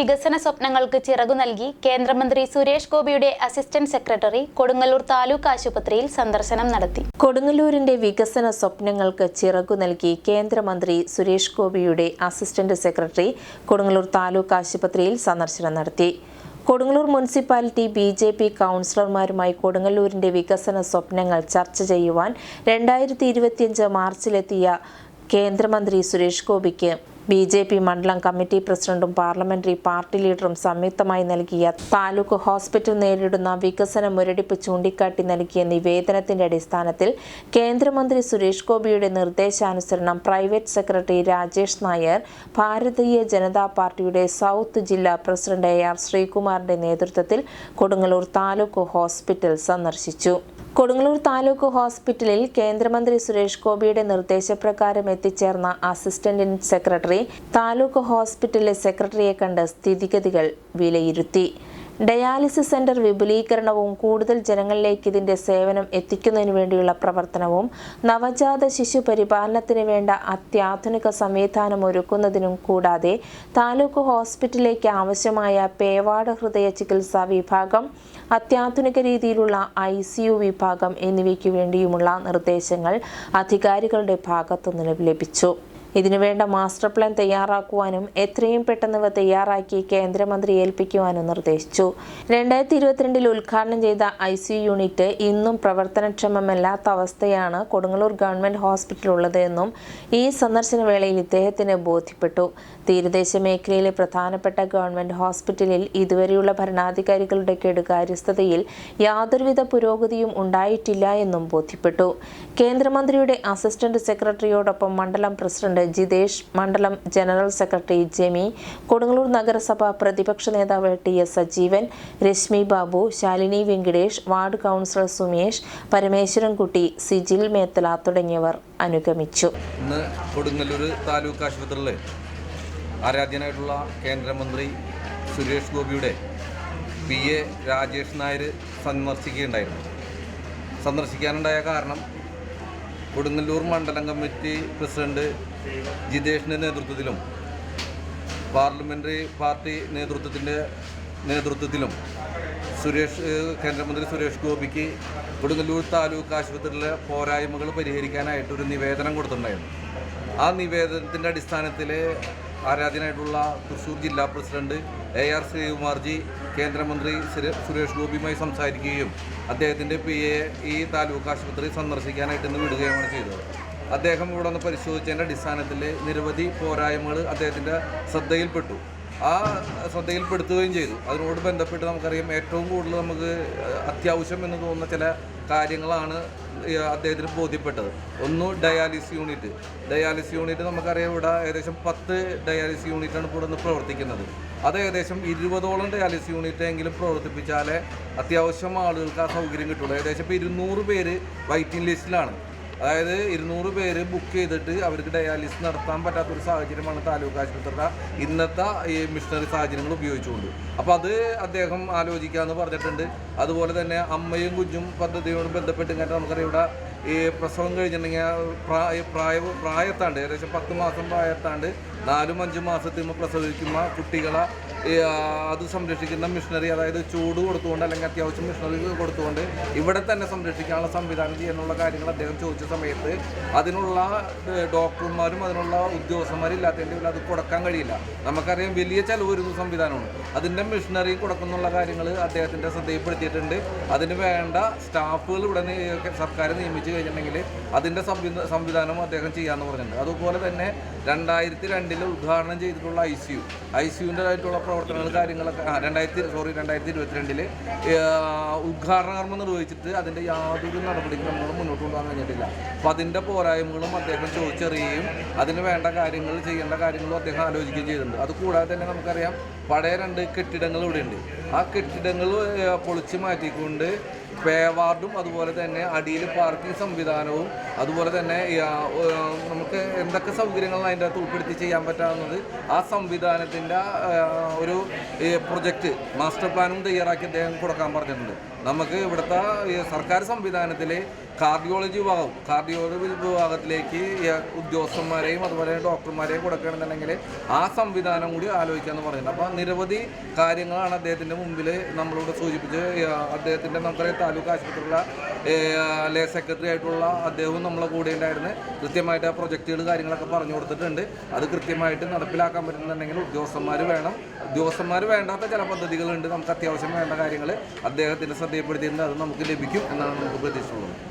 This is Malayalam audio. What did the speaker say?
വികസന സ്വപ്നങ്ങൾക്ക് ചിറകു നൽകി കേന്ദ്രമന്ത്രി സുരേഷ് ഗോപിയുടെ അസിസ്റ്റന്റ് സെക്രട്ടറി കൊടുങ്ങല്ലൂർ താലൂക്ക് ആശുപത്രിയിൽ സന്ദർശനം നടത്തി. കൊടുങ്ങല്ലൂരിന്റെ വികസന സ്വപ്നങ്ങൾക്ക് ചിറകു നൽകി കേന്ദ്രമന്ത്രി സുരേഷ് ഗോപിയുടെ അസിസ്റ്റന്റ് സെക്രട്ടറി കൊടുങ്ങല്ലൂർ താലൂക്ക് ആശുപത്രിയിൽ സന്ദർശനം നടത്തി. Kodungallur municipality B J P കൗൺസിലർമാരുമായി കൊടുങ്ങല്ലൂരിന്റെ വികസന സ്വപ്നങ്ങൾ ചർച്ച ചെയ്യുവാൻ രണ്ടായിരത്തി ഇരുപത്തിയഞ്ച് മാർച്ചിലെത്തിയ കേന്ദ്രമന്ത്രി സുരേഷ് ഗോപിക്ക് ബി ജെ പി മണ്ഡലം കമ്മിറ്റി പ്രസിഡന്റും പാർലമെന്ററി പാർട്ടി ലീഡറും സംയുക്തമായി നൽകിയ താലൂക്ക് ഹോസ്പിറ്റൽ നേരിടുന്ന വികസന മുരടിപ്പ് ചൂണ്ടിക്കാട്ടി നൽകിയ നിവേദനത്തിന്റെ അടിസ്ഥാനത്തിൽ കേന്ദ്രമന്ത്രി സുരേഷ് ഗോപിയുടെ നിർദ്ദേശാനുസരണം പ്രൈവറ്റ് സെക്രട്ടറി രാജേഷ് നായർ ഭാരതീയ ജനതാ പാർട്ടിയുടെ സൗത്ത് ജില്ലാ പ്രസിഡന്റ് എ ആർ ശ്രീകുമാറിന്റെ നേതൃത്വത്തിൽ കൊടുങ്ങല്ലൂർ താലൂക്ക് ഹോസ്പിറ്റൽ സന്ദർശിച്ചു. കൊടുങ്ങല്ലൂർ താലൂക്ക് ഹോസ്പിറ്റലിൽ കേന്ദ്രമന്ത്രി സുരേഷ് ഗോപിയുടെ നിർദ്ദേശപ്രകാരം എത്തിച്ചേർന്ന അസിസ്റ്റന്റ് സെക്രട്ടറി താലൂക്ക് ഹോസ്പിറ്റലിലെ സെക്രട്ടറിയെ കണ്ട് സ്ഥിതിഗതികൾ വിലയിരുത്തി. ഡയാലിസിസ് സെന്റർ വിപുലീകരണവും കൂടുതൽ ജനങ്ങളിലേക്ക് ഇതിന്റെ സേവനം എത്തിക്കുന്നതിനു വേണ്ടിയുള്ള പ്രവർത്തനവും നവജാത ശിശു പരിപാലനത്തിന് വേണ്ട അത്യാധുനിക സംവിധാനം ഒരുക്കുന്നതിനും കൂടാതെ താലൂക്ക് ഹോസ്പിറ്റലിലേക്ക് ആവശ്യമായ പേവാട് ഹൃദയ ചികിത്സാ വിഭാഗം അത്യാധുനിക രീതിയിലുള്ള ഐ സി യു വിഭാഗം എന്നിവയ്ക്ക് വേണ്ടിയുമുള്ള നിർദ്ദേശങ്ങൾ അധികാരികളുടെ ഭാഗത്തുനിന്ന് ലഭിച്ചു. ഇതിനുവേണ്ട മാസ്റ്റർ പ്ലാൻ തയ്യാറാക്കുവാനും എത്രയും പെട്ടെന്ന് ഇവ തയ്യാറാക്കി കേന്ദ്രമന്ത്രി ഏൽപ്പിക്കുവാനും നിർദ്ദേശിച്ചു. രണ്ടായിരത്തി ഇരുപത്തിരണ്ടിൽ ഉദ്ഘാടനം ചെയ്ത ഐ സി യൂണിറ്റ് ഇന്നും പ്രവർത്തനക്ഷമമല്ലാത്ത അവസ്ഥയാണ് കൊടുങ്ങല്ലൂർ ഗവൺമെന്റ് ഹോസ്പിറ്റൽ ഉള്ളതെന്നും ഈ സന്ദർശന വേളയിൽ ഇദ്ദേഹത്തിന് ബോധ്യപ്പെട്ടു. തീരദേശ മേഖലയിലെ പ്രധാനപ്പെട്ട ഗവൺമെന്റ് ഹോസ്പിറ്റലിൽ ഇതുവരെയുള്ള ഭരണാധികാരികളുടെ കെടുകാര്യസ്ഥതയിൽ യാതൊരുവിധ പുരോഗതിയും ഉണ്ടായിട്ടില്ല എന്നും ബോധ്യപ്പെട്ടു. കേന്ദ്രമന്ത്രിയുടെ അസിസ്റ്റന്റ് സെക്രട്ടറിയോടൊപ്പം മണ്ഡലം പ്രസിഡന്റ് ജിതേഷ് മണ്ഡലം ജനറൽ സെക്രട്ടറി ജെമി കൊടുങ്ങല്ലൂർ നഗരസഭ പ്രതിപക്ഷ നേതാവ് T S Sajeevan Rashmi Babu Shalini Venkitesh ward councillor Sumesh Parameswarankutty Sijil Methala തുടങ്ങിയവർ അനുഗമിച്ചു. കൊടുങ്ങല്ലൂർ താലൂക്ക് ആശുപത്രിയിൽ ആരാധ്യനായിട്ടുള്ള കേന്ദ്രമന്ത്രി സുരേഷ് ഗോപിയുടെ പി എ രാജേഷ് നായർ സന്ദർശിക്കുകയുണ്ടായിരുന്നു സന്ദർശിക്കാനുണ്ടായ കാരണം കൊടുങ്ങല്ലൂർ മണ്ഡലം കമ്മിറ്റി പ്രസിഡന്റ് ജിതേഷിന്റെ നേതൃത്വത്തിലും പാർലമെന്ററി പാർട്ടി നേതൃത്വത്തിന്റെ നേതൃത്വത്തിലും സുരേഷ് കേന്ദ്രമന്ത്രി സുരേഷ് ഗോപിക്ക് കൊടുങ്ങല്ലൂർ താലൂക്ക് ആശുപത്രിയിലെ പോരായ്മകൾ പരിഹരിക്കാനായിട്ട് ഒരു നിവേദനം കൊടുത്തിട്ടുണ്ടായിരുന്നു. ആ നിവേദനത്തിന്റെ അടിസ്ഥാനത്തിൽ ആരാധ്യനായിട്ടുള്ള തൃശ്ശൂർ ജില്ലാ പ്രസിഡന്റ് എ ആർ ശ്രീകുമാർജി കേന്ദ്രമന്ത്രി സുരേ- സുരേഷ് ഗോപിയുമായി സംസാരിക്കുകയും അദ്ദേഹത്തിന്റെ പി എ ഈ താലൂക്ക് ആശുപത്രി സന്ദർശിക്കാനായിട്ട് ഇന്ന് വിടുകയുമാണ് ചെയ്തത്. അദ്ദേഹം ഇവിടെ നിന്ന് പരിശോധിച്ചതിന്റെ അടിസ്ഥാനത്തിൽ നിരവധി പോരായ്മകൾ അദ്ദേഹത്തിന്റെ ശ്രദ്ധയിൽപ്പെട്ടു. ആ ശ്രദ്ധയിൽപ്പെടുത്തുകയും ചെയ്തു. അതിനോട് ബന്ധപ്പെട്ട് നമുക്കറിയാം ഏറ്റവും കൂടുതൽ നമുക്ക് അത്യാവശ്യം എന്ന് തോന്നുന്ന ചില കാര്യങ്ങളാണ് അദ്ദേഹത്തിന് ബോധ്യപ്പെട്ടത്. ഒന്ന് ഡയാലിസിസ് യൂണിറ്റ്. ഡയാലിസിസ് യൂണിറ്റ് നമുക്കറിയാം ഇവിടെ ഏകദേശം പത്ത് ഡയാലിസിസ് യൂണിറ്റാണ് ഇവിടെ നിന്ന് പ്രവർത്തിക്കുന്നത്. അത് ഏകദേശം ഇരുപതോളം ഡയാലിസിസ് യൂണിറ്റ് എങ്കിലും പ്രവർത്തിപ്പിച്ചാലേ അത്യാവശ്യം ആളുകൾക്ക് ആ സൗകര്യം കിട്ടുള്ളൂ. ഏകദേശം ഇപ്പോൾ ഇരുന്നൂറ് പേര് വൈറ്റിംഗ് ലിസ്റ്റിലാണ്. അതായത് ഇരുന്നൂറ് പേര് ബുക്ക് ചെയ്തിട്ട് അവർക്ക് ഡയാലിസിസ് നടത്താൻ പറ്റാത്തൊരു സാഹചര്യമാണ് താലൂക്ക് ആശുപത്രിയുടെ ഇന്നത്തെ ഈ മിഷണറി സാഹചര്യങ്ങൾ ഉപയോഗിച്ചുകൊണ്ട്. അപ്പോൾ അത് അദ്ദേഹം ആലോചിക്കാമെന്ന് പറഞ്ഞിട്ടുണ്ട്. അതുപോലെ തന്നെ അമ്മയും കുഞ്ഞും പദ്ധതിയോട് ബന്ധപ്പെട്ട് ഇങ്ങനെ നമുക്കറിയാം ഇവിടെ ഈ പ്രസവം കഴിഞ്ഞിട്ടുണ്ടെങ്കിൽ പ്രായ പ്രായ പ്രായത്താണ്ട് ഏകദേശം പത്ത് മാസം പ്രായത്താണ്ട് നാലും അഞ്ചും മാസത്തിൽ പ്രസവിക്കുന്ന കുട്ടികളെ അത് സംരക്ഷിക്കുന്ന മിഷനറി അതായത് ചൂട് കൊടുത്തുകൊണ്ട് അല്ലെങ്കിൽ അത്യാവശ്യം മിഷനറി കൊടുത്തുകൊണ്ട് ഇവിടെ തന്നെ സംരക്ഷിക്കാനുള്ള സംവിധാനം ചെയ്യാനുള്ള കാര്യങ്ങൾ അദ്ദേഹം ചോദിച്ച സമയത്ത് അതിനുള്ള ഡോക്ടർമാരും അതിനുള്ള ഉദ്യോഗസ്ഥന്മാരും ഇല്ലാത്തതിന്റെ അത് കൊടുക്കാൻ കഴിയില്ല. നമുക്കറിയാം വലിയ ചെലവ് വരുന്ന സംവിധാനമാണ്. അതിന്റെ മിഷണറി കൊടുക്കുന്നുള്ള കാര്യങ്ങൾ അദ്ദേഹത്തിന്റെ ശ്രദ്ധയിൽപ്പെടുത്തിയിട്ടുണ്ട്. അതിന് വേണ്ട സ്റ്റാഫുകൾ ഇവിടെ സർക്കാർ നിയമിച്ചു കഴിഞ്ഞിട്ടുണ്ടെങ്കിൽ അതിന്റെ സംവിധ സംവിധാനം അദ്ദേഹം ചെയ്യാമെന്ന് പറഞ്ഞിട്ടുണ്ട്. അതുപോലെ തന്നെ രണ്ടായിരത്തി രണ്ടിൽ ഉദ്ഘാടനം ചെയ്തിട്ടുള്ള I C U. I C യുന്റെതായിട്ടുള്ള പ്രവർത്തനങ്ങൾ കാര്യങ്ങളൊക്കെ. ആ, രണ്ടായിരത്തി സോറി രണ്ടായിരത്തി ഇരുപത്തിരണ്ടിൽ ഉദ്ഘാടന കർമ്മം നിർവഹിച്ചിട്ട് അതിന്റെ യാതൊരു നടപടിക്രമങ്ങളും മുന്നോട്ട് കൊണ്ടുപോകാൻ കഴിഞ്ഞിട്ടില്ല. അപ്പോൾ അതിന്റെ പോരായ്മകളും അദ്ദേഹം ചോദിച്ചറിയുകയും അതിന് വേണ്ട കാര്യങ്ങൾ ചെയ്യേണ്ട കാര്യങ്ങളും അദ്ദേഹം ആലോചിക്കുകയും ചെയ്തിട്ടുണ്ട്. അതുകൂടാതെ തന്നെ നമുക്കറിയാം പഴയ രണ്ട് കെട്ടിടങ്ങൾ ഇവിടെയുണ്ട്. ആ കെട്ടിടങ്ങൾ പൊളിച്ച് മാറ്റിക്കൊണ്ട് പേവാർഡും അതുപോലെ തന്നെ അടിയിൽ പാർക്കിംഗ് സംവിധാനവും അതുപോലെ തന്നെ നമുക്ക് എന്തൊക്കെ സൗകര്യങ്ങൾ അതിന്റെ അകത്ത് ഉൾപ്പെടുത്തി ചെയ്യാൻ പറ്റാവുന്നത് ആ സംവിധാനത്തിന്റെ ഒരു പ്രൊജക്റ്റ് മാസ്റ്റർ പ്ലാനും തയ്യാറാക്കി അദ്ദേഹം കൊടുക്കാൻ പറഞ്ഞിട്ടുണ്ട്. നമുക്ക് ഇവിടുത്തെ സർക്കാർ സംവിധാനത്തിൽ കാർഡിയോളജി വിഭാഗം കാർഡിയോളജി വിഭാഗത്തിലേക്ക് ഉദ്യോഗസ്ഥന്മാരെയും അതുപോലെ ഡോക്ടർമാരെയും കൊടുക്കണമെന്നുണ്ടെങ്കിൽ ആ സംവിധാനം കൂടി ആലോചിക്കാമെന്ന് പറയുന്നത് അപ്പോൾ നിരവധി കാര്യങ്ങളാണ് അദ്ദേഹത്തിന്റെ മുമ്പിൽ നമ്മളോട് സൂചിപ്പിച്ച് അദ്ദേഹത്തിന്റെ നമുക്കറിയാം താലൂക്ക് ആശുപത്രിയിലുള്ള ലേ സെക്രട്ടറി ആയിട്ടുള്ള അദ്ദേഹവും നമ്മളെ കൂടെ ഉണ്ടായിരുന്നു. കൃത്യമായിട്ട് ആ പ്രൊജക്റ്റുകൾ കാര്യങ്ങളൊക്കെ പറഞ്ഞു കൊടുത്തിട്ടുണ്ട്. അത് കൃത്യമായിട്ട് നടപ്പിലാക്കാൻ പറ്റുന്നുണ്ടെങ്കിൽ ഉദ്യോഗസ്ഥന്മാർ വേണം. ഉദ്യോഗസ്ഥന്മാർ വേണ്ടാത്ത ചില പദ്ധതികളുണ്ട്. നമുക്ക് അത്യാവശ്യം വേണ്ട കാര്യങ്ങൾ അദ്ദേഹത്തിന്റെ ശ്രദ്ധയപ്പെടുത്തിയിട്ടുണ്ട് അത് നമുക്ക് ലഭിക്കും എന്നാണ് നമുക്ക് പ്രതീക്ഷയുള്ളത്